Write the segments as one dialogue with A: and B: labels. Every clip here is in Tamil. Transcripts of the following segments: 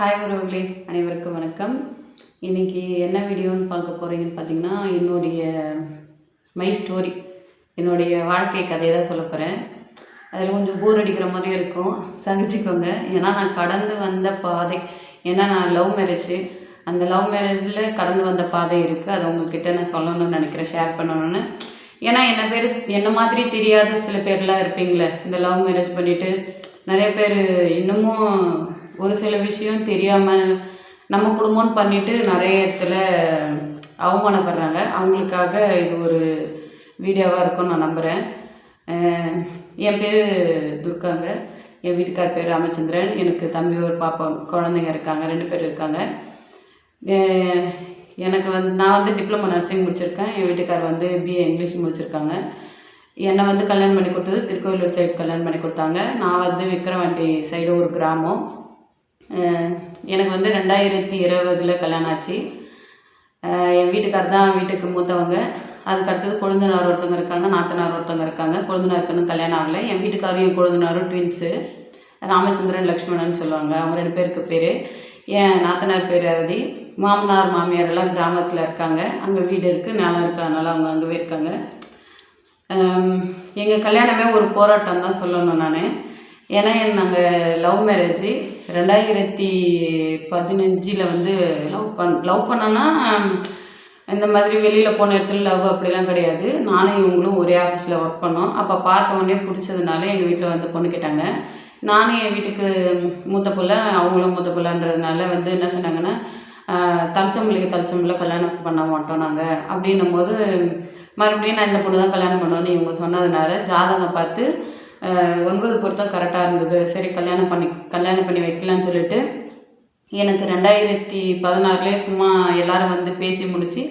A: ஹாய் உறவுகளே அனைவருக்கும் வணக்கம். இன்றைக்கி என்ன வீடியோன்னு பார்க்க போகிறீங்கன்னு பார்த்தீங்கன்னா என்னுடைய மை ஸ்டோரி என்னுடைய வாழ்க்கை கதையை தான் சொல்ல போகிறேன் அதில் கொஞ்சம் போர் அடிக்கிற மாதிரி இருக்கும். சகிச்சுக்கோங்க. ஏன்னா நான் கடந்து வந்த பாதை ஏன்னா நான் லவ் மேரேஜ் அந்த லவ் மேரேஜில் கடந்து வந்த பாதை இருக்குது அதை உங்ககிட்ட நான் சொல்லணும்னு நினைக்கிறேன் ஷேர் பண்ணணும்னு. ஏன்னா என்ன பேர் என்ன மாதிரி தெரியாத சில பேர்லாம் இருப்பீங்களே இந்த லவ் மேரேஜ் பண்ணிவிட்டு நிறைய பேர் இன்னமும் ஒரு சில விஷயம் தெரியாமல் நம்ம குடும்பம்னு பண்ணிட்டு நிறைய இடத்துல அவமானப்படுறாங்க. அவங்களுக்காக இது ஒரு வீடியோவாக இருக்கும்னு நான் நம்புகிறேன் என் பேர் துர்காங்க. என் வீட்டுக்கார் பேர் ராமச்சந்திரன். எனக்கு தம்பி ஒரு பாப்பா குழந்தைங்க இருக்காங்க. ரெண்டு பேர் இருக்காங்க. எனக்கு வந்து நான் வந்து டிப்ளமோ நர்சிங் முடிச்சிருக்கேன். என் வீட்டுக்கார் வந்து பிஏ இங்கிலீஷ் முடிச்சிருக்காங்க. என்னை வந்து கல்யாணம் பண்ணி கொடுத்தது திருக்கோவிலூர் சைடு கல்யாணம் பண்ணி கொடுத்தாங்க. நான் வந்து விக்கிரவாண்டி சைடு ஒரு கிராமம். எனக்கு வந்து ரெண்டாயிரத்தி இருபதில் கல்யாணம் ஆச்சு. என் வீட்டுக்கார் தான் வீட்டுக்கு மூத்தவங்க. அதுக்கு அடுத்தது கொழுந்தனார் ஒருத்தவங்க இருக்காங்க நாத்தனார் ஒருத்தவங்க இருக்காங்க. கொழுந்தனாருக்கு இன்னும் கல்யாணம் ஆகலை. என் வீட்டுக்காரும் என் கொழுந்தனாரும் ட்வின்ஸு ராமச்சந்திரன் லக்ஷ்மணன் சொல்லுவாங்க. அவங்க ரெண்டு பேருக்கு பேர். என் நாத்தனார் பேர் அவதி மாமனார் மாமியார் எல்லாம் கிராமத்தில் இருக்காங்க. அங்கே வீடு இருக்குது நிலம் இருக்குது அதனால் அவங்க அங்கேவே இருக்காங்க. எங்கள் கல்யாணமே ஒரு போராட்டம் தான் சொல்லணும் நான். ஏன்னா நாங்கள் லவ் மேரேஜ் ரெண்டாயிரத்தி பதினஞ்சில் வந்து லவ் பண் லவ் பண்ணேன்னா இந்த மாதிரி வெளியில் போன இடத்துல லவ் அப்படிலாம் கிடையாது. நானும் இவங்களும் ஒரே ஆஃபீஸில் ஒர்க் பண்ணோம். அப்போ பார்த்த உடனே பிடிச்சதுனால எங்கள் வீட்டில் வந்து பொண்ணு கேட்டாங்க. நானும் என் வீட்டுக்கு மூத்த பிள்ளை அவங்களும் மூத்த பிள்ளைன்றதுனால வந்து என்ன சொன்னாங்கன்னா தலைச்சம்பளிக்கு தலைச்சம்பளை கல்யாணம் பண்ண மாட்டோம் நாங்கள் அப்படின்னும் போது மறுபடியும் நான் இந்த பொண்ணு தான் கல்யாணம் பண்ணோன்னு இவங்க சொன்னதுனால ஜாதகம் பார்த்து ஒன்பது பொருத்தம் கரெக்டாக இருந்தது. சரி கல்யாணம் பண்ணி கல்யாணம் பண்ணி வைக்கலான்னு சொல்லிட்டு எனக்கு ரெண்டாயிரத்தி பதினாறுலேயே சும்மா எல்லோரும் வந்து பேசி முடித்து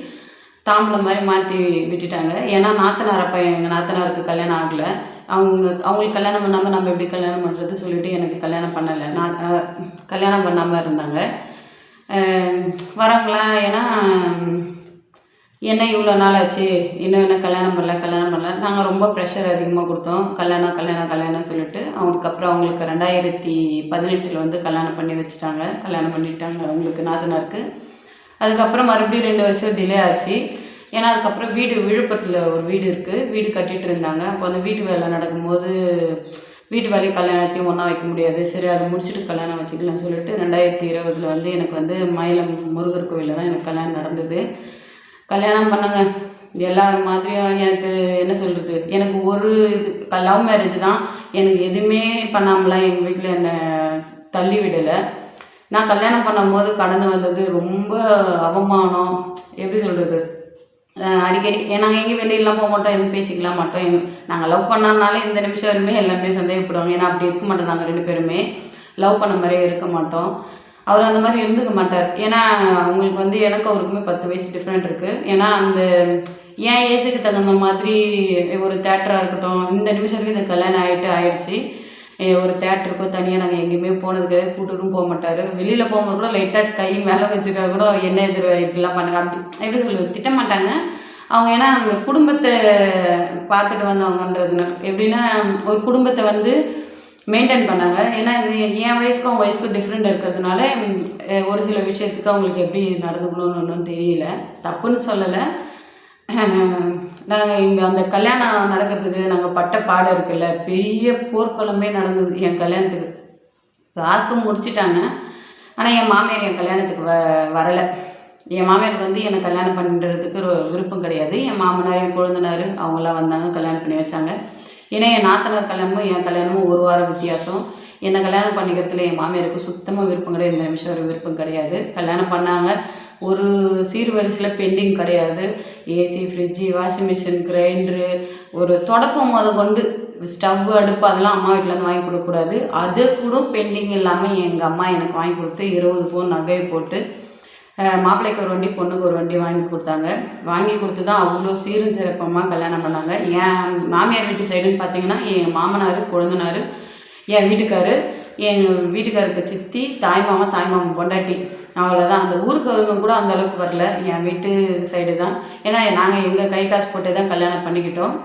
A: தாம்பளம் மாதிரி மாற்றி விட்டுட்டாங்க. ஏன்னா நாத்தனார் அப்போ எங்கள் நாத்தனாருக்கு கல்யாணம் ஆகலை. அவங்க அவங்களுக்கு கல்யாணம் பண்ணாமல் நம்ம எப்படி கல்யாணம் பண்ணுறது சொல்லிவிட்டு எனக்கு கல்யாணம் பண்ணலை. நான் கல்யாணம் பண்ணாமல் இருந்தாங்க. வரவங்களாம் ஏன்னா என்ன இவ்வளோ நாள் ஆச்சு? இன்னும் என்ன கல்யாணம் பண்ணல கல்யாணம் பண்ணல? நாங்கள் ரொம்ப ப்ரெஷர் அதிகமாக கொடுத்தோம். கல்யாணம் கல்யாணம் கல்யாணம் சொல்லிட்டு. அதுக்கப்புறம் அவங்களுக்கு ரெண்டாயிரத்தி பதினெட்டில் வந்து கல்யாணம் பண்ணி வச்சுட்டாங்க. கல்யாணம் பண்ணிட்டாங்க அவங்களுக்கு நாதனாருக்கு அதுக்கப்புறம் மறுபடியும் ரெண்டு வருஷம் டிலே ஆச்சு. ஏன்னா அதுக்கப்புறம் வீடு விழுப்புரத்தில் ஒரு வீடு இருக்குது வீடு கட்டிகிட்டு இருந்தாங்க. அப்போ அந்த வீட்டு வேலை நடக்கும்போது வீட்டு வேலையை கல்யாணத்தையும் ஒன்றா வைக்க முடியாது. சரி அதை முடிச்சுட்டு கல்யாணம் வச்சுக்கலாம்னு சொல்லிட்டு ரெண்டாயிரத்தி இருபதில் வந்து எனக்கு வந்து மயிலம் முருகர் கோவிலில் தான் எனக்கு கல்யாணம் நடந்தது. கல்யாணம் பண்ணுங்க. எல்லார் மாதிரியும் எனக்கு என்ன சொல்கிறது எனக்கு ஒரு இது லவ் மேரேஜ் தான். எனக்கு எதுவுமே பண்ணாமலாம் எங்கள் வீட்டில் என்னை தள்ளி விடலை. நான் கல்யாணம் பண்ணும்போது கடந்து வந்தது ரொம்ப அவமானம். எப்படி சொல்கிறது அடிக்கடி நாங்கள் எங்கேயும் வெளியிலாம் போக மாட்டோம் எதுவும் பேசிக்கலாம் மாட்டோம். எங்கள் நாங்கள் லவ் பண்ணனால இந்த நிமிஷம் வரையுமே எல்லாமே சந்தேகப்படுவாங்க. ஏன்னா அப்படி இருக்க மாட்டோம் நாங்கள் ரெண்டு பேருமே. லவ் பண்ண மாதிரியே இருக்க மாட்டோம். அவர் அந்த மாதிரி இருந்துக்க மாட்டார். ஏன்னா அவங்களுக்கு வந்து எனக்கு அவருக்குமே பத்து வயசு டிஃப்ரெண்ட் இருக்குது ஏன்னா அந்த என் ஏஜுக்கு தகுந்த மாதிரி ஒரு தேட்டராக இருக்கட்டும் இந்த நிமிஷம் வரைக்கும் இது கல்யாணம் ஆகிட்டு ஆயிடுச்சு. ஒரு தேட்டருக்கோ தனியாக நாங்கள் எங்கேயுமே போனது கிடையாது. கூட்டுட்டும் போக மாட்டார். வெளியில் போகும்போது கூட லைட்டாக கை மேலே வச்சுட்டா கூட என்ன எதிர் இப்படிலாம் பண்ணுங்க. அப்படி எப்படி சொல்லுவது திட்ட மாட்டாங்க. அவங்க ஏன்னா அந்த குடும்பத்தை பார்த்துட்டு வந்தவங்கன்றதுனால. எப்படின்னா ஒரு குடும்பத்தை வந்து மெயின்டைன் பண்ணாங்க. ஏன்னா இது என் வயசுக்கும் அவங்க வயசுக்கும் டிஃப்ரெண்ட் இருக்கிறதுனால ஒரு சில விஷயத்துக்கு அவங்களுக்கு எப்படி நடந்துக்கணும்னு ஒன்றும் தெரியல. தப்புன்னு சொல்லலை. நாங்கள் இங்கே அந்த கல்யாணம் நடக்கிறதுக்கு நாங்கள் பட்ட பாடம் இருக்குல்ல பெரிய போர்க்களமே நடந்தது என் கல்யாணத்துக்கு. வாக்கு முடிச்சிட்டாங்க. ஆனால் என் மாமியார் என் கல்யாணத்துக்கு வ வரலை. என் மாமியாருக்கு வந்து என்னை கல்யாணம் பண்ணுறதுக்கு ஒரு விருப்பம் கிடையாது. என் மாமனார் என் கொழுந்தனார் அவங்களாம் வந்தாங்க கல்யாணம் பண்ணி வச்சாங்க. ஏன்னா என் நாத்தனார் கல்யாணமும் என் கல்யாணமும் ஒரு வாரம் வித்தியாசம். என்னை கல்யாணம் பண்ணிக்கிறதுல என் மாமியாருக்கு சுத்தமாக விருப்பம் கிடையாது. இந்த நிமிஷம் ஒரு விருப்பம் கிடையாது. கல்யாணம் பண்ணாங்க. ஒரு சீர்வரிசையில் பெண்டிங் கிடையாது. AC fridge washing machine grinder ஒரு தொடப்பம் முத கொண்டு ஸ்டவ் அடுப்பு அதெல்லாம் அம்மா வீட்டிலேருந்து வாங்கி கொடுக்கக்கூடாது. அது கூட பெண்டிங் இல்லாமல் எங்கள் அம்மா எனக்கு வாங்கி கொடுத்து இருபது பவுன் நகையை போட்டு மாப்பிள்ளைக்கு ஒரு வண்டி பொண்ணுக்கு ஒரு வண்டி வாங்கி கொடுத்தாங்க. வாங்கி கொடுத்து தான் அவ்வளோ சீரும் சிறப்பமாக கல்யாணம் பண்ணாங்க. என் மாமியார் வீட்டு சைடுன்னு பார்த்தீங்கன்னா என் மாமனார் கொழுந்தனார் என் வீட்டுக்காரு என் வீட்டுக்காருக்கு சித்தி தாய்மாமா தாய்மாமா பொண்டாட்டி. அவ்வளோதான் அந்த ஊருக்கு அவங்க கூட அந்த அளவுக்கு வரல. என் வீட்டு சைடு தான். ஏன்னா நாங்கள் எங்கள் கை காசு போட்டு தான் கல்யாணம் பண்ணிக்கிட்டோம்.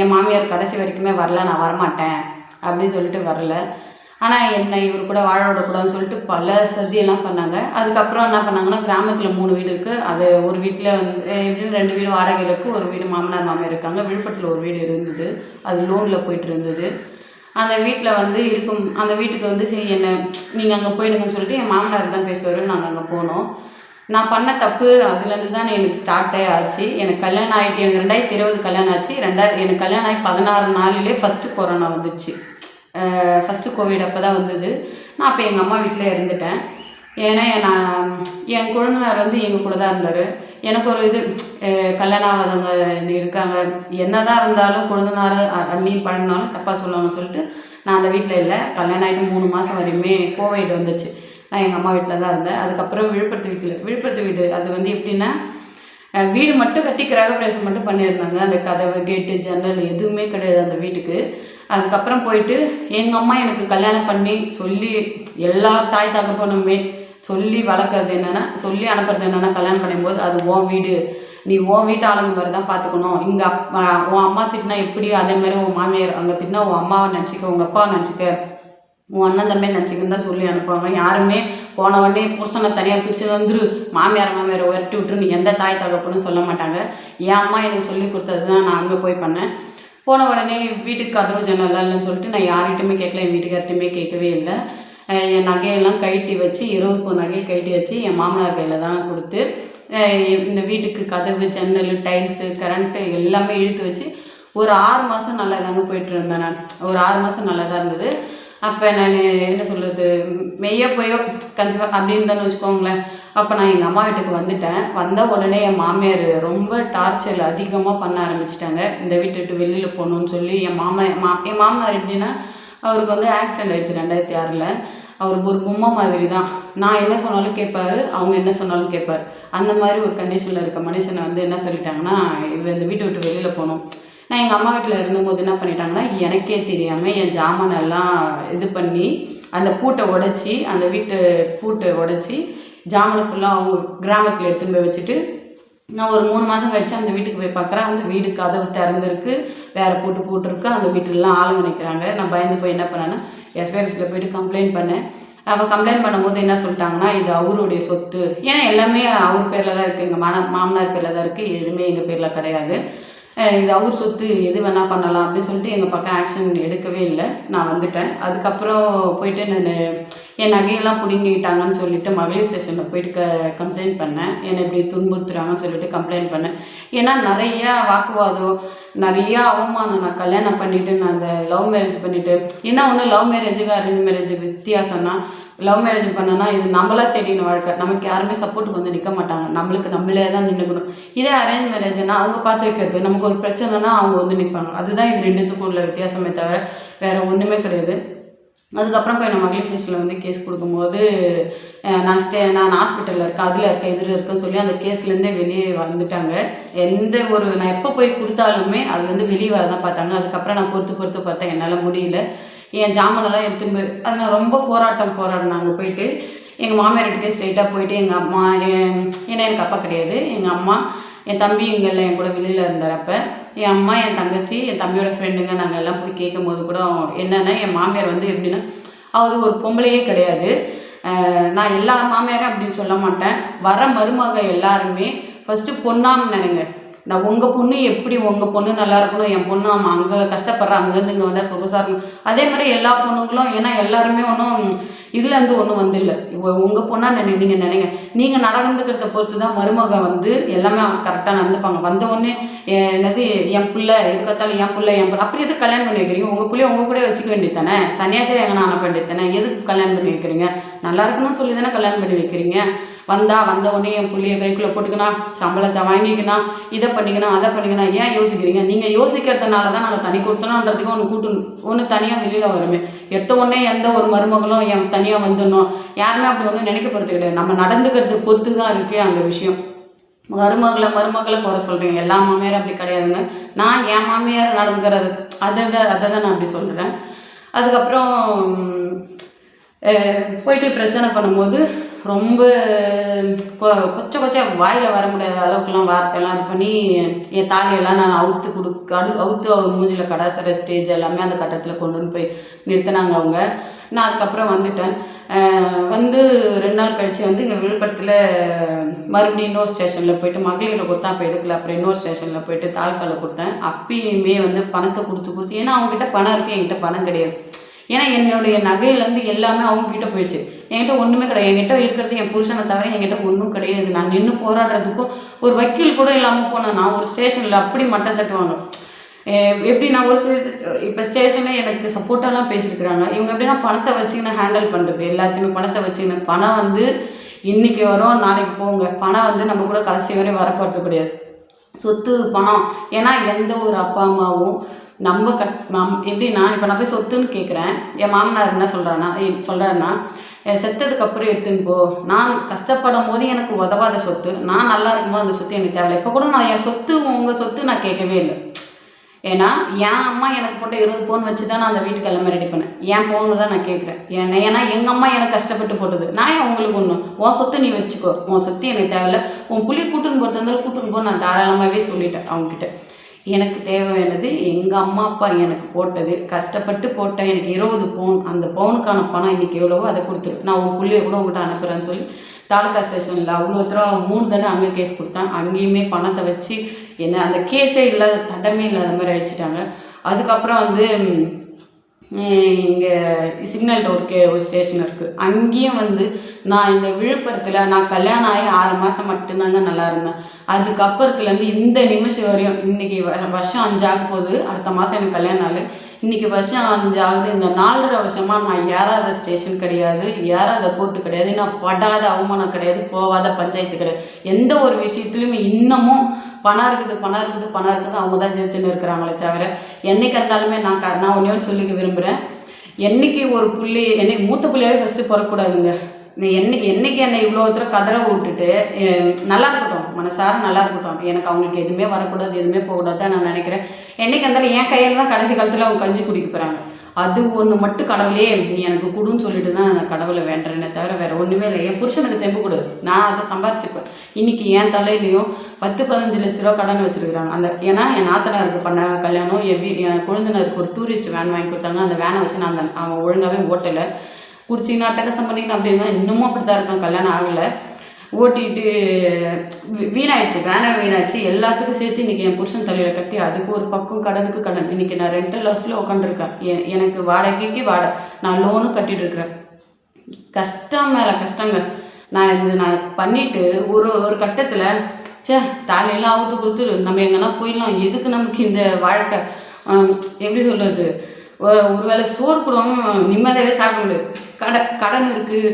A: என் மாமியார் கடைசி வரைக்குமே வரல. நான் வரமாட்டேன் அப்படின்னு சொல்லிட்டு வரல. ஆனால் என்ன இவர் கூட வாழ விடக்கூடாதுன்னு சொல்லிட்டு பல சதியெல்லாம் பண்ணாங்க. அதுக்கப்புறம் என்ன பண்ணாங்கன்னா கிராமத்தில் மூணு வீடு இருக்குது அது ஒரு வீட்டில் வந்து எப்படின்னு ரெண்டு வீடு வாடகை இருக்குது ஒரு வீடு மாமனார் மாமியார் இருக்காங்க. விழுப்புரத்தில் ஒரு வீடு இருந்தது. அது லோனில் போயிட்டு இருந்தது. அந்த வீட்டில் வந்து இருக்கும் அந்த வீட்டுக்கு வந்து சரி என்ன நீங்கள் அங்கே போயிடுங்கன்னு சொல்லிட்டு என் மாமனார் தான் பேசுவார். நாங்கள் அங்கே போனோம். நான் பண்ண தப்பு அதுலேருந்து தான் எனக்கு ஸ்டார்ட்டே ஆச்சு. எனக்கு கல்யாணம் ஆகிட்டு எனக்கு ரெண்டாயிரத்தி இருபது கல்யாணம் ஆச்சு. ரெண்டாயிரம் எனக்கு கல்யாணம் ஆகி பதினாறு நாளிலே ஃபஸ்ட்டு கொரோனா வந்துச்சு. ஃபஸ்ட்டு கோவிட் அப்போ தான் வந்தது. நான் அப்போ எங்கள் அம்மா வீட்டில் இருந்துட்டேன். ஏன்னா நான் என் குழந்தைனார் வந்து எங்கள் கூட தான் இருந்தார். எனக்கு ஒரு இது கல்யாணம் ஆகாதவங்க இருக்காங்க. என்ன தான் இருந்தாலும் குழந்தைனார் அண்ணி பண்ணாலும் தப்பாக சொல்லுவாங்கன்னு சொல்லிட்டு நான் அந்த வீட்டில் இல்லை. கல்யாணம் ஆகிட்டு மூணு மாதம் வரையுமே கோவிட் வந்துருச்சு. நான் எங்கள் அம்மா வீட்டில் தான் இருந்தேன். அதுக்கப்புறம் விழுப்புரத்து வீட்டில் விழுப்புரத்து வீடு. அது வந்து எப்படின்னா வீடு மட்டும் கட்டி கிரகப்பிரவேசம் மட்டும் பண்ணியிருந்தாங்க. அந்த கதவு கேட்டு ஜன்னல் எதுவுமே கிடையாது அந்த வீட்டுக்கு. அதுக்கப்புறம் போயிட்டு எங்கள் அம்மா எனக்கு கல்யாணம் பண்ணி சொல்லி எல்லா தாய் தகப்பனுமே சொல்லி வளர்க்குறது என்னென்னா சொல்லி அனுப்புறது என்னென்னா கல்யாணம் பண்ணும்போது அது உன் வீடு. நீ உன் வீட்டு ஆளுங்க மாதிரி தான் பார்த்துக்கணும் இங்கே உன் அம்மா திட்டினா எப்படியோ அதே மாதிரி உன் மாமியார் அங்கே திட்டினா உன் அம்மாவை நினச்சிக்க உங்கள் அப்பாவை நினச்சிக்க. உன் அண்ணன் தம்பி நினச்சிக்கன்னு தான் சொல்லி அனுப்புவாங்க. யாருமே போன உடனே புருஷனை தனியாக பிடிச்சி வந்துரு. மாமியார் மாமியாரை விரட்டி விட்டுரு. நீ எந்த தாய் தகப்புன்னு சொல்ல மாட்டாங்க. என் அம்மா எனக்கு சொல்லி கொடுத்தது தான் நான் அங்கே போய் பண்ணேன். போன உடனே வீட்டுக்கு கதவு ஜன்னல் இல்லைன்னு சொல்லிட்டு நான் யார்கிட்டையுமே கேட்கல என் வீட்டுக்கார்ட்டையுமே கேட்கவே இல்லை. என் நகையெல்லாம் கழட்டி வச்சு இருபது நகையை கழட்டி வச்சு என் மாமனார் கையில் தான் கொடுத்து இந்த வீட்டுக்கு கதவு ஜன்னல் டைல்ஸு கரண்ட்டு எல்லாமே இழுத்து வச்சு ஒரு ஆறு மாதம் நல்லா தாங்க போயிட்டு இருந்தேன் நான். ஒரு ஆறு மாதம் நல்லா தான் இருந்தது. அப்போ நான் என்ன சொல்கிறது மெய்யா போயோ கன்சீவ் அப்படின்னு தானே வச்சுக்கோங்களேன். அப்போ நான் எங்கள் அம்மா வீட்டுக்கு வந்துட்டேன். வந்த உடனே என் மாமியார் ரொம்ப டார்ச்சர் அதிகமாக பண்ண ஆரம்பிச்சிட்டாங்க. இந்த வீட்டு விட்டு வெளியில் போகணுன்னு சொல்லி என் மாமா மா என் மாமனார் எப்படின்னா அவருக்கு வந்து ஆக்சிடென்ட் ஆயிடுச்சு ரெண்டாயிரத்தி ஆறில். அவர் ஒரு பொம்மை மாதிரி தான் நான் என்ன சொன்னாலும் கேட்பாரு அவங்க என்ன சொன்னாலும் கேட்பார். அந்த மாதிரி ஒரு கண்டிஷனில் இருக்க மனுஷனை வந்து என்ன சொல்லிட்டாங்கன்னா இவ இந்த வீட்டை விட்டு வெளியில் போகணும். நான் எங்கள் அம்மா வீட்டில் இருந்தபோது என்ன பண்ணிட்டாங்கன்னா எனக்கே தெரியாமல் என் ஜாமானெல்லாம் இது பண்ணி அந்த பூட்டை உடச்சி அந்த வீட்டு பூட்டை உடச்சி ஜாமானை ஃபுல்லாக அவங்க கிராமத்தில் எடுத்துன்னு போய் வச்சுட்டு நான் ஒரு மூணு மாதம் கழிச்சு அந்த வீட்டுக்கு போய் பார்க்குறேன் அந்த வீடு கதவு திறந்துருக்கு. வேறு பூட்டு போட்டிருக்கு. அந்த வீட்டிலலாம் ஆளுங்க நிற்கிறாங்க நான் பயந்து போய் என்ன பண்ணேன்னா எஸ்பி ஆஃபீஸில் போயிட்டு கம்ப்ளைண்ட் பண்ணேன். அவள் கம்ப்ளைண்ட் பண்ணும்போது என்ன சொல்லிட்டாங்கன்னா இது அவருடைய சொத்து. ஏன்னா எல்லாமே அவர் பேரில் தான் இருக்குது எங்கள் மான மாமனார் பேரில் தான் இருக்குது எதுவுமே எங்கள் பேரில் கிடையாது. இது அவர் சொத்து எது வேணால் பண்ணலாம் அப்படின்னு சொல்லிட்டு எங்கள் பக்கம் ஆக்ஷன் எடுக்கவே இல்லை. நான் வந்துட்டேன். அதுக்கப்புறம் போயிட்டு நான் என் நகையெல்லாம் பிடுங்கிட்டாங்கன்னு சொல்லிட்டு மகளிர் ஸ்டேஷனில் போயிட்டு க கம்ப்ளைண்ட் பண்ணேன். என்னை இப்படி துன்புறுத்துறாங்கன்னு சொல்லிட்டு கம்ப்ளைண்ட் பண்ணேன். ஏன்னா நிறையா வாக்குவாதம் நிறையா அவமானம் நான் கல்யாணம் பண்ணிவிட்டு நான் அந்த லவ் மேரேஜ் பண்ணிவிட்டு என்ன ஒன்று லவ் மேரேஜுக்கு அரேஞ்ச் மேரேஜுக்கு வித்தியாசம்னா லவ் மேரேஜ் பண்ணனா இது நம்மளா தேடின வாழ்க்கை. நமக்கு யாருமே சப்போர்ட்டுக்கு வந்து நிற்க மாட்டாங்க. நம்மளுக்கு நம்மளே தான் நின்றுக்கணும் இதே அரேஞ்ச் மேரேஜ்னா அவங்க பார்த்து வைக்கிறது நமக்கு ஒரு பிரச்சனைனா அவங்க வந்து நிற்பாங்க அதுதான் இது ரெண்டுத்துக்கும் உள்ள வித்தியாசமே தவிர வேறு ஒன்றுமே கிடையாது. அதுக்கப்புறம் போய் நான் மகளிர் ஸ்டேஷனில் வந்து கேஸ் கொடுக்கும்போது நான் ஸ்டே நான் ஹாஸ்பிட்டலில் இருக்கேன் அதில் இருக்கேன் இதில் இருக்கேன்னு சொல்லி அந்த கேஸ்லேருந்தே வெளியே வந்துட்டாங்க. எந்த ஒரு நான் எப்போ போய் கொடுத்தாலுமே அது வந்து வெளியே வர தான் பார்த்தாங்க. அதுக்கப்புறம் நான் பொறுத்து பொறுத்து பார்த்தேன். என்னால் முடியல. என் ஜாமானெல்லாம் எடுத்துன்னு போய் அது நான் ரொம்ப போராட்டம் போராடினாங்க போயிட்டு. எங்கள் மாமியார் வீட்டுக்கு ஸ்ட்ரெயிட்டாக போயிட்டு எங்கள் அம்மா என் ஏன்னா எனக்கு அப்பா கிடையாது. எங்கள் அம்மா என் தம்பி இங்கெல்லாம் என் கூட வெளியில் இருந்தார் அப்போ. என் அம்மா என் தங்கச்சி என் தம்பியோட ஃப்ரெண்டுங்க நாங்கள் எல்லாம் போய் கேட்கும் போது கூட என்னென்னா என் மாமியார் வந்து எப்படின்னா அது ஒரு பொம்பளையே கிடையாது. நான் எல்லா மாமியாரும் அப்படின்னு சொல்ல மாட்டேன். வர மருமக எல்லாருமே ஃபஸ்ட்டு பொண்ணான்னு நினைங்க. நான் உங்கள் பொண்ணு எப்படி உங்கள் பொண்ணு நல்லா இருக்கணும் என் பொண்ணு ஆமாம் அங்கே கஷ்டப்படுற அங்கேருந்து இங்கே வந்தால் சொகுசாக இருக்கணும். அதே மாதிரி எல்லா பொண்ணுங்களும் ஏன்னா எல்லாருமே ஒன்றும் இதுலேருந்து ஒன்றும் வந்து இல்லை உங்கள் பொண்ணாக நினை நீங்கள் நினைங்க. நீங்கள் நடந்துக்கிறத பொறுத்து தான் மருமக வந்து எல்லாமே கரெக்டாக நடந்துப்பாங்க. வந்த உடனே என்னது என் பிள்ளை எதுக்கத்தாலும் என் பிள்ளை என் பிள்ளை அப்படி எதுக்கு கல்யாணம் பண்ணி வைக்கிறீங்க? உங்கள் பிள்ளைய உங்கள் கூட வச்சுக்க வேண்டியது தானே எங்கே நான் அனுப்ப வேண்டியது தானே எதுக்கு கல்யாணம் பண்ணி வைக்கிறீங்க? நல்லா இருக்கணும்னு சொல்லி தானே கல்யாணம் பண்ணி வைக்கிறீங்க? வந்தால் வந்த உடனே என் பிள்ளைய கைக்குள்ளே போட்டுக்கணும் சம்பளத்தை வாங்கிக்கணும் இதை பண்ணிக்கணும் அதை பண்ணிக்கணும் ஏன் யோசிக்கிறீங்க? நீங்கள் யோசிக்கிறதுனால தான் நாங்கள் தனி கொடுத்தணுன்றதுக்கு ஒன்று கூட்டு ஒன்று தனியாக வெளியில் வருமே. எடுத்த உடனே எந்த ஒரு மருமகளும் என் தனியாக வந்துடணும். யாருமே அப்படி ஒன்றும் நினைக்கப்படுறது கிடையாது. நம்ம நடந்துக்கிறது பொறுத்து தான் இருக்குது அந்த விஷயம். மருமகளை மருமகளை குறை சொல்கிறீங்க எல்லா மாமியாரும் அப்படி கிடையாதுங்க. நான் என் மாமியார் நடந்துக்கிறது அதை தான் அதை தான் நான் அப்படி சொல்கிறேன் அதுக்கப்புறம் போயிட்டு பிரச்சனை பண்ணும்போது ரொம்ப கொ- கொச்ச கொச்ச வாயில் வர முடியாத அளவுக்குலாம் வார்த்தையெல்லாம் இது பண்ணி என் தாலியெல்லாம் நான் அவுத்து கொடு அடு அவுத்து அவர் மூஞ்சில் கடாசர ஸ்டேஜ் எல்லாமே அந்த கட்டத்தில் கொண்டு வந்து போய் நிறுத்தினாங்க அவங்க. நான் அதுக்கப்புறம் வந்துட்டேன். வந்து ரெண்டு நாள் கழித்து வந்து இங்கே விழுப்புரத்தில் மறுபடியும் இன்னொரு ஸ்டேஷனில் போயிட்டு மகளிரில் கொடுத்தா அப்போ எடுக்கல. அப்புறம் இன்னொரு ஸ்டேஷனில் போயிட்டு தாலுக்காவில் கொடுத்தேன். அப்பயுமே வந்து பணத்தை கொடுத்து கொடுத்து ஏன்னா அவங்ககிட்ட பணம் இருக்குது என்கிட்ட பணம் கிடையாது. ஏன்னா என்னுடைய நகையிலேருந்து எல்லாமே அவங்கக்கிட்ட போயிடுச்சு. என்கிட்ட ஒன்றுமே கிடையாது. என்கிட்ட இருக்கிறது என் புருஷனை தவிர என்கிட்ட ஒன்றும் கிடையாது. நான் நின்று போராடுறதுக்கும் ஒரு வக்கீல் கூட இல்லாமல் போனேன் நான் ஒரு ஸ்டேஷனில் அப்படி மட்டம் தட்டுவாங்க. எப்படி நான் ஒரு சில இப்போ ஸ்டேஷனில் எனக்கு சப்போர்ட்டாலாம் பேசியிருக்கிறாங்க. இவங்க எப்படின்னா பணத்தை வச்சுக்கின்னு ஹேண்டில் பண்ணுறது எல்லாத்தையுமே பணத்தை வச்சுக்கின்னு. பணம் வந்து இன்றைக்கி வரும் நாளைக்கு போங்க. பணம் வந்து நம்ம கூட கடைசி வரை வரப்போகிறது கிடையாது. சொத்து பணம். ஏன்னா எந்த ஒரு அப்பா அம்மாவும் நம்ம கட் நம் எப்படின்னா இப்போ நான் போய் சொத்துன்னு கேட்குறேன் என் மாமனார் என்ன சொல்கிறான்னா சொல்கிறாருன்னா செத்ததுக்கு அப்புறம் எடுத்துன்னு போ. நான் கஷ்டப்படும் போது எனக்கு உதவாத சொத்து. நான் நல்லா இருக்கும்போது அந்த சொத்து எனக்கு தேவையில்லை. இப்போ கூட நான் என் சொத்து உங்கள் சொத்து நான் கேட்கவே இல்லை. ஏன்னா என் அம்மா எனக்கு போட்ட இருபது பவுன் வச்சு தான் நான் அந்த வீட்டுக்கு எல்லாமே ரெடி பண்ணேன். என் பவுன் தான் நான் கேட்குறேன் ஏன்னா ஏன்னா எங்கள் அம்மா எனக்கு கஷ்டப்பட்டு போட்டது. நான் ஏன் உங்களுக்கு ஒன்று உன் சொத்து நீ வச்சுக்கோ. உன் சொத்து எனக்கு தேவையில்ல. உன் புளி கூட்டுன்னு பொறுத்த இருந்தாலும் கூட்டுன்னு போ. நான் தாராளமாகவே சொல்லிட்டேன் அவங்ககிட்ட. எனக்கு தேவையானது எங்கள் அம்மா அப்பா எனக்கு போட்டது. கஷ்டப்பட்டு போட்டேன் எனக்கு இருபது பவுன். அந்த பவுனுக்கான பணம் இன்னைக்கு எவ்வளவோ அதை கொடுத்துரு. நான் உன் புள்ளியை கூட உங்கள்கிட்ட அனுப்புகிறேன்னு சொல்லி தாலுக்கா ஸ்டேஷனில் அவ்வளோ தூரம் மூணு தடவை அங்கே கேஸ் கொடுத்தான். அங்கேயுமே பணத்தை வச்சு என்ன அந்த கேஸே இல்லாத தடமே இல்லாத மாதிரி அடிச்சிட்டாங்க. அதுக்கப்புறம் வந்து இங்கே சிக்னல் டோருக்கு ஒரு ஸ்டேஷன் இருக்குது அங்கேயும் வந்து நான் இந்த விழுப்புரத்தில் நான் கல்யாணம் ஆகி ஆறு மாதம் மட்டும்தாங்க நல்லா இருந்தேன். அதுக்கப்புறத்துலேருந்து இந்த நிமிஷம் வரையும் இன்றைக்கி வருஷம் அஞ்சாக போகுது. அடுத்த மாதம் எனக்கு கல்யாணம் ஆகலை. இன்றைக்கி வருஷம் அஞ்சு ஆகுது இந்த நாலரை வருஷமாக நான் ஏறாத ஸ்டேஷன் கிடையாது ஏறாத கோர்ட்டு கிடையாது நான் படாத அவமானம் கிடையாது போகாத பஞ்சாயத்து கிடையாது. எந்த ஒரு விஷயத்துலையுமே இன்னமும் பணம் இருக்குது பணம் இருக்குது பணம் இருக்குது அவங்க தான் ஜெயிச்சுன்னு இருக்கிறாங்களே தவிர என்றைக்கு இருந்தாலுமே நான் க நான் ஒன்றே சொல்லிக்க விரும்புகிறேன் என்னைக்கு ஒரு புள்ளி என்னைக்கு மூத்த புள்ளியாவே ஃபஸ்ட்டு பிறக்கக்கூடாதுங்க. என்னைக்கு என்னைக்கு என்னை இவ்வளோ தூரம் கதற விட்டுட்டு நல்லா இருக்கட்டும் மனசார நல்லா இருக்கட்டும். எனக்கு அவங்களுக்கு எதுவுமே வரக்கூடாது எதுவுமே போகக்கூடாது தான் நான் நினைக்கிறேன். என்னைக்கு இருந்தாலும் என் கையில் தான் கடைசி காலத்தில் அவங்க கஞ்சி குடிக்க போகிறாங்க அது ஒன்று மட்டும் கடவுளே நீ எனக்கு கொடுன்னு சொல்லிட்டு தான் நான் கடவுளை வேண்டுறேனே தவிர வேறு ஒன்றுமே இல்லை. என் புருஷனுக்கு தெம்பு கொடு. நான் அதை சம்பாரிச்சுப்பேன். இன்னைக்கு என் தலையிலையும் பத்து பதினஞ்சு லட்ச ரூபா கடன் வச்சுருக்குறாங்க. அந்த ஏன்னா என் நாத்தனாருக்கு பண்ண கல்யாணம் என் வீ என் குழந்தைனருக்கு ஒரு டூரிஸ்ட் வேன் வாங்கி கொடுத்தாங்க. அந்த வேனை வச்சு நான் அந்த அவன் ஒழுங்காகவே ஓட்டலை. குடிச்சிங்கன்னா அட்டகாசம் பண்ணிக்கணும் அப்படின்னா இன்னமும் அப்படி தான் இருக்கான். கல்யாணம் ஆகலை. ஓட்டிட்டு வீணாயிடுச்சு. வேனை வீணாயிடுச்சு. எல்லாத்துக்கும் சேர்த்து இன்றைக்கி என் புருஷன் தலையில் கட்டி அதுக்கு ஒரு பக்கம் கடனுக்கு கடன். இன்றைக்கி நான் ரெண்டல் ஹவுஸில் உட்காந்துருக்கேன் எ- எனக்கு வாடகைக்கு வாடகை நான் லோனும் கட்டிட்டு இருக்கிறேன். கஷ்டம் மேலே கஷ்டங்க. நான் இது நான் பண்ணிவிட்டு ஒரு ஒரு கட்டத்தில் ச்சே தாலையெல்லாம் அவுத்து கொடுத்துரு. நம்ம எங்கன்னா போயிடலாம். எதுக்கு நமக்கு இந்த வாழ்க்கை? எப்படி சொல்கிறது ஒருவேளை சோறு கூடவும் நிம்மதியாகவே சாப்பிட முடியாது. கடை கடன் இருக்குது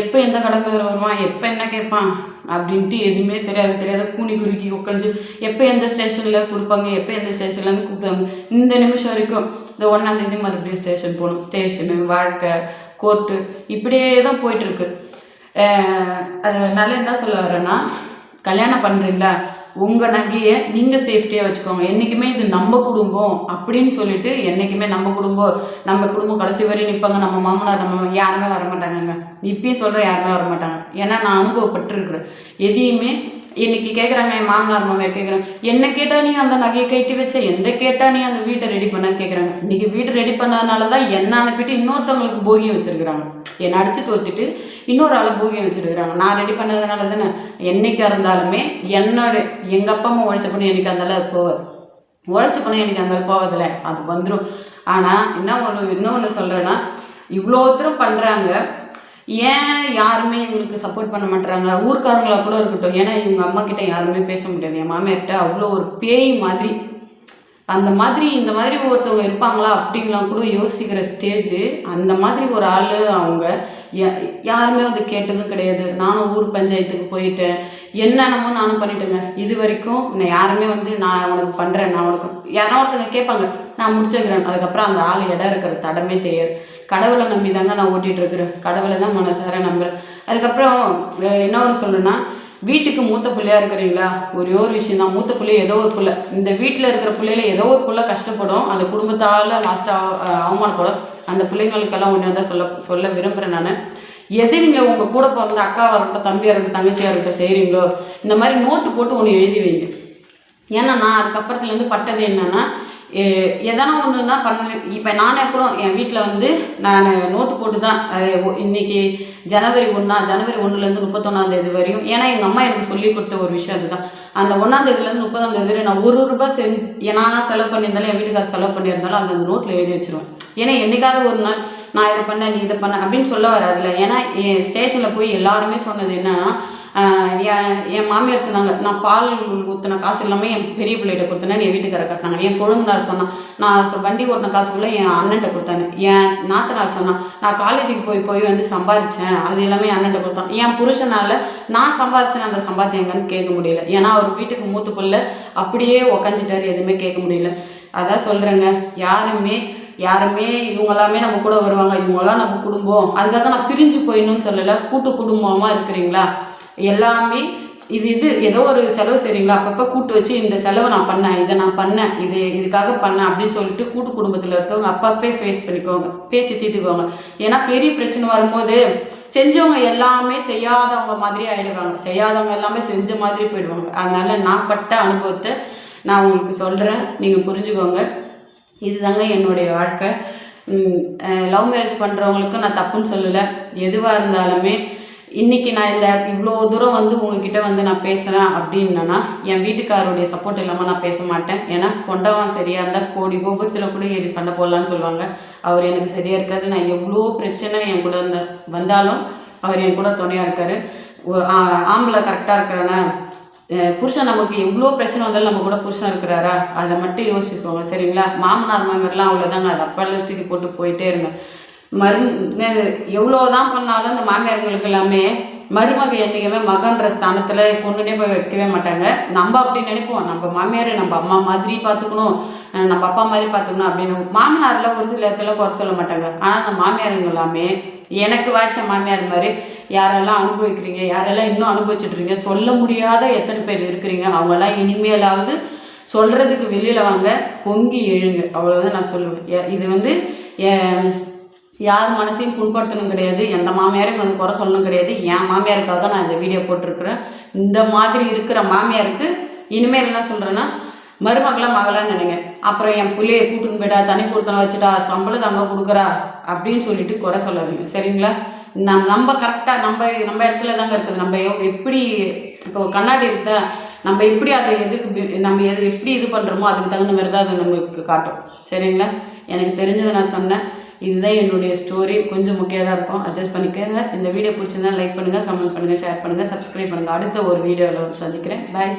A: எப்போ எந்த கடன் வருவான்? எப்போ என்ன கேட்பான்? அப்படின்ட்டு எதுவுமே தெரியாது. தெரியாத கூனி குறுக்கி உட்காந்து எப்போ எந்த ஸ்டேஷனில் கொடுப்பாங்க? எப்போ எந்த ஸ்டேஷன்லேருந்து கூப்பிடுவாங்க? இந்த நிமிஷம் வரைக்கும் இந்த ஒன்றாந்தேதி மறுபடியும் ஸ்டேஷன் போகணும். ஸ்டேஷனு வாழ்க்கை கோர்ட்டு இப்படியே தான் போயிட்டுருக்கு அதனால என்ன சொல்ல வரேன்னா கல்யாணம் பண்ணுறீங்களா உங்கள் நகையை நீங்கள் சேஃப்டியாக வச்சுக்கோங்க. என்றைக்குமே இது நம்ம குடும்பம் அப்படின்னு சொல்லிட்டு என்றைக்குமே நம்ம குடும்பம் நம்ம குடும்பம் கடைசி வரையும் நிற்பாங்க நம்ம மாமனார் நம்ம யாருமே வரமாட்டாங்கங்க இப்பயும் சொல்கிறேன் யாருமே வர மாட்டாங்க. ஏன்னா நான் அனுபவப்பட்டிருக்கிறேன். எதையுமே இன்னைக்கு கேட்குறாங்க என் மாமனார் மாமியார் கேட்குறாங்க என்ன கேட்டால் நீ அந்த நகையை கட்டி வச்ச எந்த கேட்டால் நீ அந்த வீட்டை ரெடி பண்ணான்னு கேட்குறாங்க இன்னைக்கு வீட்டை ரெடி பண்ணதுனால தான் என்ன அனுப்பிட்டு இன்னொருத்தவங்களுக்கு போகியம் வச்சிருக்கிறாங்க. என்னை அடித்து தோத்துட்டு இன்னொரு ஆளை போகியம் வச்சிருக்கிறாங்க நான் ரெடி பண்ணதுனால தானே. என்றைக்காக இருந்தாலுமே என்னோட எங்கள் அப்பா அம்மா உழைச்ச பண்ணி என்னைக்கு இருந்தாலும் அது போவாது உழைச்ச பண்ணி எனக்கு அந்த மாதிரி போவதில்ல. அது வந்துடும் ஆனால் என்ன ஒன்று இன்னொன்று சொல்கிறேன்னா இவ்வளோ தூரம் பண்ணுறாங்க ஏன் யாருமே எங்களுக்கு சப்போர்ட் பண்ண மாட்டுறாங்க ஊர்க்காரங்களாக கூட இருக்கட்டும். ஏன்னா இவங்க அம்மா கிட்ட யாருமே பேச முடியாது. என் மாமியார்கிட்ட அவ்வளோ ஒரு பேய் மாதிரி அந்த மாதிரி இந்த மாதிரி ஒருத்தவங்க இருப்பாங்களா அப்படின்லாம் கூட யோசிக்கிற ஸ்டேஜ் அந்த மாதிரி ஒரு ஆள் அவங்க யா- யாருமே வந்து கேட்டதும் கிடையாது. நானும் ஊர் பஞ்சாயத்துக்கு போயிட்டேன். என்னென்னமோ நானும் பண்ணிட்டேங்க. இது வரைக்கும் நான் யாருமே வந்து நான் உனக்கு பண்ணுறேன் நான் உனக்கு யாரோ ஒருத்தங்க கேட்பாங்க நான் முடிச்சுக்கிறேன். அதுக்கப்புறம் அந்த ஆள் இடம் இருக்கிற தடமே தெரியாது. கடவுளை நம்பி தாங்க நான் ஓட்டிகிட்டு இருக்கிறேன். கடவுளை தான் மனசார நம்புகிறேன் அதுக்கப்புறம் என்ன ஒன்று சொல்லணும்னா வீட்டுக்கு மூத்த பிள்ளையா இருக்கிறீங்களா? ஒரே ஒரு விஷயம் தான் மூத்த பிள்ளை ஏதோ ஒரு பிள்ளை. இந்த வீட்டில் இருக்கிற பிள்ளையில ஏதோ ஒரு பிள்ளை கஷ்டப்படும். அந்த குடும்பத்தால் லாஸ்ட்டாக அவமானப்படும். அந்த பிள்ளைங்களுக்கெல்லாம் ஒன்று தான் சொல்ல சொல்ல விரும்புகிறேன் நான். எது நீங்கள் உங்கள் கூட பிறந்த அக்காவாக இருக்கட்டும் தம்பியாக இருக்கட்டும் தங்கச்சியாக இருக்கட்டும் செய்கிறீங்களோ இந்த மாதிரி நோட்டு போட்டு ஒன்று எழுதி வைங்க. ஏன்னா நான் அதுக்கப்புறத்துலேருந்து பட்டது என்னென்னா எதனா ஒன்றுனா பண்ண. இப்போ நானே கூட என் வீட்டில் வந்து நான் நோட்டு போட்டு தான் இன்றைக்கி இன்னைக்கு ஜனவரி ஒன்றா ஜனவரி ஒன்றுலேருந்து முப்பத்தொன்னாந்தேதி வரையும் ஏன்னா எங்கள் அம்மா எனக்கு சொல்லி கொடுத்த ஒரு விஷயம் அதுதான். அந்த ஒன்றாந்தேதிலேருந்து முப்பதாம் தேதி வரை நான் ஒரு ரூபாய் செஞ்சு ஏன்னா செலவு பண்ணியிருந்தாலும் என் வீட்டுக்காரர் செலவு பண்ணியிருந்தாலும் அந்த நோட்டில் எழுதி வச்சிருவேன். ஏன்னா என்னைக்காவது ஒரு நாள் நான் இதை பண்ணேன் நீ இதை பண்ண அப்படின்னு சொல்ல வராதுல ஏன்னா என் ஸ்டேஷனில் போய் எல்லாருமே சொன்னது என்னன்னா என் என் மாமியார் சொன்னாங்க நான் பால் ஊற்றின காசு இல்லாமல் என் பெரிய பிள்ளைகிட்ட கொடுத்தேன் என் வீட்டுக்கார கட்டினாங்க. என் கொழுந்தனார் சொன்னான் நான் வண்டி ஓட்டின காசு ஃபுல்லாக என் அண்ணன்ட்ட கொடுத்தேன். என் நாத்தனார் சொன்னான் நான் காலேஜுக்கு போய் போய் வந்து சம்பாதிச்சேன் அது எல்லாமே என் அண்ணன்ட்ட கொடுத்தான். என் புருஷனால நான் சம்பாரிச்சேன் அந்த சம்பாத்தியங்கன்னு கேட்க முடியல. ஏன்னா அவர் வீட்டுக்கு மூத்த புள்ள அப்படியே உக்காஞ்சிட்டார் எதுவுமே கேட்க முடியல. அதான் சொல்கிறேங்க யாருமே யாருமே இவங்க எல்லாமே நம்ம கூட வருவாங்க இவங்கெல்லாம் நம்ம குடும்பம். அதுக்காக நான் பிரிஞ்சு போயிடணும்னு சொல்லலை கூட்டு குடும்பமாக இருக்கிறீங்களா? எல்லாமே இது இது ஏதோ ஒரு செலவு சரிங்களா அப்பப்போ கூட்டு வச்சு இந்த செலவை நான் பண்ணேன் இதை நான் பண்ணேன் இது இதுக்காக பண்ணேன் அப்படின்னு சொல்லிட்டு கூட்டு குடும்பத்தில் இருக்கவங்க அப்பப்பே ஃபேஸ் பண்ணிக்கோங்க பேசி தீர்த்துக்கோங்க. ஏன்னா பெரிய பிரச்சனை வரும்போது செஞ்சவங்க எல்லாமே செய்யாதவங்க மாதிரி ஆயிடுவாங்க. செய்யாதவங்க எல்லாமே செஞ்ச மாதிரி போயிடுவாங்க. அதனால நான் பட்ட அனுபவத்தை நான் உங்களுக்கு சொல்கிறேன் நீங்கள் புரிஞ்சுக்கோங்க. இதுதாங்க என்னுடைய வாழ்க்கை. லவ் மேரேஜ் பண்ணுறவங்களுக்கும் நான் தப்புன்னு சொல்லலை. எதுவாக இருந்தாலுமே இன்றைக்கி நான் இந்த இவ்வளோ தூரம் வந்து உங்ககிட்ட வந்து நான் பேசுகிறேன் அப்படின்னா என் வீட்டுக்காரருடைய சப்போர்ட் இல்லாமல் நான் பேச மாட்டேன். ஏன்னா கொண்டவன் சரியாக இருந்தால் கோடி கோபுரத்தில் கூட ஏறி சண்டை போடலான்னு சொல்லுவாங்க. அவர் எனக்கு சரியாக இருக்காது. நான் எவ்வளோ பிரச்சனை என் கூட இருந்த வந்தாலும் அவர் என் கூட துணையாக இருக்கார். ஒரு ஆ- ஆம்பளை கரெக்டாக இருக்கிறானே? புருஷன் நமக்கு எவ்வளோ பிரச்சனை வந்தாலும் நம்ம கூட புருஷன் இருக்கிறாரா? அதை மட்டும் யோசிச்சுக்கோங்க சரிங்களா? மாமனார் மாமியார்லாம் அவ்வளோதாங்க அதை அப்பெல்லாம் தூக்கி போட்டு போயிட்டே இருங்க. மரு எவ்வளோ தான் பண்ணாலும் இந்த மாமியாருங்களுக்கு எல்லாமே மருமக என்றைக்குமே மகன்ற ஸ்தானத்தில் கொண்டுனே போய் வைக்கவே மாட்டாங்க. நம்ம அப்படி நினைப்போம். நம்ம மாமியார் நம்ம அம்மா மாதிரி பார்த்துக்கணும். நம்ம அப்பா மாதிரி பார்த்துக்கணும் அப்படின்னு மாமனாரில் ஒரு சில இடத்துல குறை சொல்ல மாட்டாங்க. ஆனால் அந்த மாமியாருங்க எல்லாமே எனக்கு வாய்ச்ச மாமியார் மாதிரி யாரெல்லாம் அனுபவிக்கிறீங்க யாரெல்லாம் இன்னும் அனுபவிச்சுட்ருங்க சொல்ல முடியாத எத்தனை பேர் இருக்கிறீங்க அவங்கெல்லாம் இனிமேலாவது சொல்கிறதுக்கு வெளியில் வாங்க பொங்கி எழுங்க. அவ்வளோதான் நான் சொல்லுவேன். இது வந்து யார் மனசையும் புண்படுத்தணும் கிடையாது எந்த மாமியாரும் வந்து குறை சொல்லணும் கிடையாது. என் மாமியாருக்காக நான் இந்த வீடியோ போட்டிருக்கிறேன். இந்த மாதிரி இருக்கிற மாமியாருக்கு இனிமேல் என்ன சொல்கிறேன்னா மருமகளை மகளான்னு நினைங்க. அப்புறம் என் பிள்ளைய கூட்டுன்னு போயிட்டா தனி கொடுத்தன வச்சுட்டா சம்பளம் தங்க கொடுக்குறா அப்படின்னு சொல்லிட்டு குறை சொல்லாதீங்க. சரிங்களா? நம் நம்ம கரெக்டாக நம்ம நம்ம இடத்துல தாங்க இருக்குது. நம்ம எப்படி இப்போ கண்ணாடி இருக்குதா? நம்ம எப்படி அதை எதுக்கு நம்ம எது எப்படி இது பண்ணுறோமோ அதுக்கு தகுந்த மாதிரி தான் அது நமக்கு காட்டும் சரிங்களா? எனக்கு தெரிஞ்சதை நான் சொன்னேன். இதுதான் என்னுடைய ஸ்டோரி கொஞ்சம் முக்கியம் தான் இருக்கும். அட்ஜஸ்ட் பண்ணிக்கோங்க. இந்த வீடியோ பிடிச்சிருந்தா லைக் பண்ணுங்கள் கமெண்ட் பண்ணுங்கள் ஷேர் பண்ணுங்கள் சப்ஸ்கிரைப் பண்ணுங்கள் அடுத்த ஒரு வீடியோவில் சந்திக்கிறேன். பாய்